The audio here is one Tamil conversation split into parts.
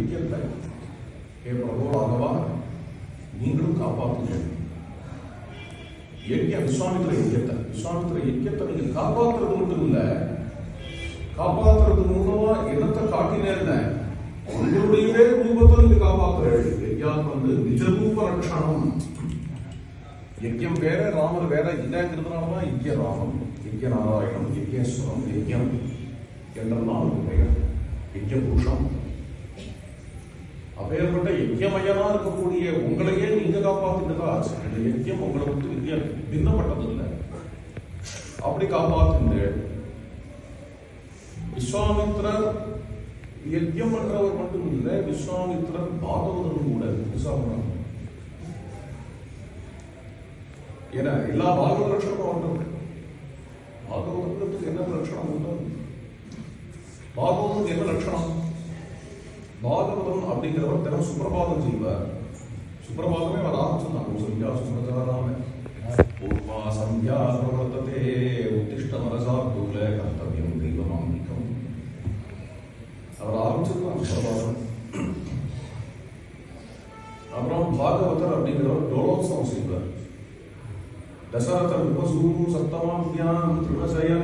யஜ்யத்தை ஹே பிரபு நீங்களும் காப்பாற்றுங்க யஜ்ய விஸ்வாமித்திர யஜ்யத்தை விஸ்வாமித்திர யஜ்யத்தை நீங்க காப்பாத்துறது மட்டும் இல்ல காப்பாத்துறது மூலமா என்னத்தை காட்டினேன்னு உங்களுடைய ரூபத்தை நீங்க காப்பாத்துறீங்க யஜ்யாத் வந்து நிஜரூப ரட்சணம் யஜ்யம் வேற ராமர் வேற இல்லைங்கிறதுனாலதான் யஜ்ய ராமம் யஜ்ய நாராயணம் யஜ்யேஸ்வரம் யஜ்யம் என்றெல்லாம் அவருக்கு பெயர் யஜ்ய புருஷம் அப்பேற்பட்ட யஜ்யமயனா இருக்கக்கூடிய உங்களையே நீங்க காப்பாத்திட்டு ஆச்சு இந்த யஜ்யம் உங்களை விட்டு இந்தியா பின்னப்பட்டது இல்லை அப்படி காப்பாத்து விஸ்வாமித்ரர் யஜ்யம் பண்றவர் மட்டும் இல்லை விஸ்வாமித்ரர் பாகவதரும் கூட விசாமணம் ஏன்னா எல்லா பாகவத லட்சணமும் அவருக்கு பாகவதத்துக்கு என்ன லட்சணம் உண்டு? பாகவதத்துக்கு என்ன லட்சணம்? பாகவதம் அப்படிங்கிறவர் தினம் சுப்பிரபாதம் செய்வார் சுப்பிரபாதமே அவர் ஆரம்பிச்சிருந்தாங்க சந்தியா சுமச்சாராம பூர்வா சந்தியா பிரவர்த்ததே உத்திஷ்ட மரசார்த்தூல கர்த்தவியம் தெய்வமாந்திகம் அவர் ஆரம்பிச்சிருந்தாங்க சுப்பிரபாதம் அப்புறம் பாகவதர் அப்படிங்கிறவர் டோலோத்சவம் செய்வார் தசரத விபசூ சப்தமாபியாம் திருணசயனே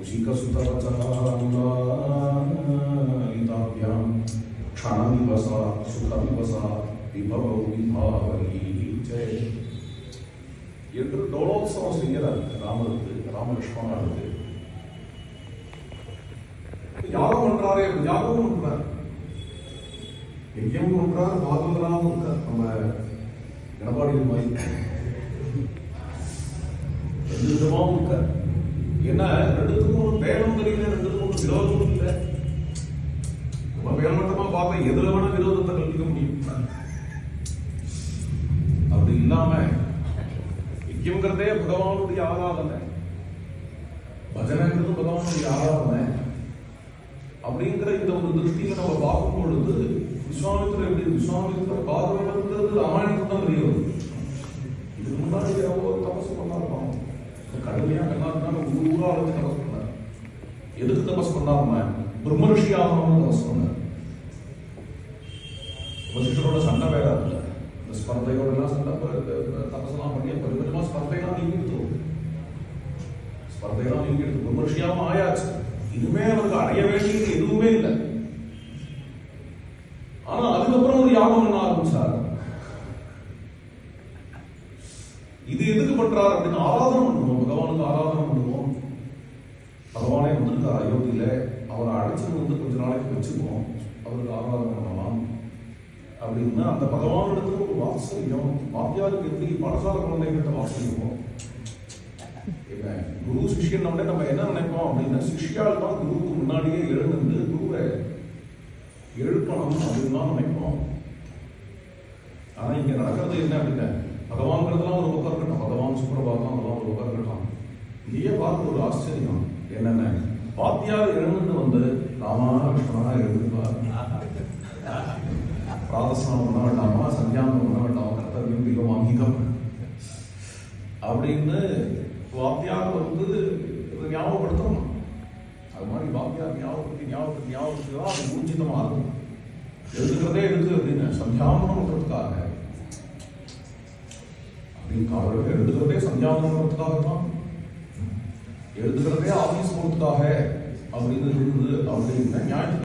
उशिकसुतवचनालिताभ्यां क्षणदिवसा सुखदिवसा विभवौ विभावरी च என்று டோலோத்சவம் செய்கிறார் ராமருக்கு ராமலட்சுமணருக்கு யாகம் பண்றாரே யாகம் பண்றார் யஜ்யம் பண்றார் பாகவதராகவும் இருக்கார் நம்ம எடப்பாடி மாதிரி மேல்மட்டமா எதுல வேணா விரோதத்தை கல்விக்க முடியும். அப்படி இல்லாம யஜ்யம்ங்கிறதே பகவானுடைய ஆராதனை. பஜனைங்கிறது பகவானுடைய ஆராதனை. அப்படிங்கிற இந்த ஒரு திருஷ்டியை நம்ம பார்க்கும் பொழுது விஸ்வாமித்திர எப்படி விஸ்வாமித்திர பாகவதங்கிறது ராமாயணத்துக்கு தான் தெரிய இதுக்கு முன்னாடி எவ்வளோ தபசு பண்ணாருப்பாங்க கடுமையாக கண்ணாருனால ஊர் ஊரா வந்து தபஸ் பண்ணார். எதுக்கு தபஸ் பண்ணாருமா? பிரம்ம ரிஷி ஆகணும்னு தபஸ் பண்ணார். வசிஷ்டரோட சண்டை வேற. இல்ல இந்த ஸ்பர்தையோட எல்லாம் சண்டை தபஸ்லாம் பண்ணி கொஞ்சம் கொஞ்சமா ஸ்பர்தையெல்லாம் நீங்கிடுத்து ஸ்பர்தையெல்லாம் நீங்கிடுத்து பிரம்ம ரிஷியாவும் ஆயாச்சு. இனிமே அவருக்கு அடைய வேண்டியது எதுவுமே இல்லை. ஆனா அதுக்கப்புறம் ஒரு யாகம் பண்ண ஆரம்பிச்சார். இது எதுக்கு பண்றாரு அப்படின்னு ஆராதனை பண்ணுவோம். பகவானுக்கு ஆராதனை பண்ணுவோம். பகவானே வந்திருக்கார் அயோத்தியில. அவரை அழைச்சிட்டு வந்து கொஞ்ச நாளைக்கு வச்சுக்குவோம். அவருக்கு ஆராதனை பண்ணலாம். அப்படின்னா அந்த பகவானிடத்துல ஒரு வாத்சல்யம் வாத்தியாருக்கு எப்படி பாடசால குழந்தைகிட்ட வாத்சல்யம்? என்ன? குரு சிஷ்யன் நம்ம நம்ம என்ன நினைப்போம் அப்படின்னா சிஷ்யால் தான் குருவுக்கு முன்னாடியே எழுந்து குருவை எழுப்பணும் அப்படின்னு தான் நினைப்போம். ஆனா இங்க நடக்கிறது என்ன அப்படின்னா பகவான்கிறதுலாம் ஒரு பக்கம் இருக்கட்டும் பகவான் சுப்பிரபாதம் அதெல்லாம் ஒரு பக்கம் இருக்கட்டும் இங்கேயே பார்த்து ஒரு ஆச்சரியம். என்னென்ன? பாத்தியார் எழுந்து வந்து ராமா லட்சுமணா எழுந்துப்பார் பண்ண வேண்டாமா சந்தியானம் பண்ண வேண்டாமா கர்த்தவியம் மிகவும் அங்கீகம் அப்படின்னு வாத்தியார் வந்து ஞாபகப்படுத்தணும். அது மாதிரி வாத்தியார் ஞாபகப்படுத்தி ஞாபகப்படுத்தி ஞாபகப்படுத்தி தான் அது ஊர்ஜிதமாக இருக்கும். எழுதுகிறதே இருக்கு அப்படின்னு. சந்தியாவனம் பண்ணுறதுக்காக. அப்படின்னு அவர்கள் எழுதுகிறதே சந்தியாவனம் பண்ணுறதுக்காக தான். எழுதுகிறதே ஆபீஸ் போறதுக்காக அப்படின்னு இருக்குது அப்படின்னு நியாயம்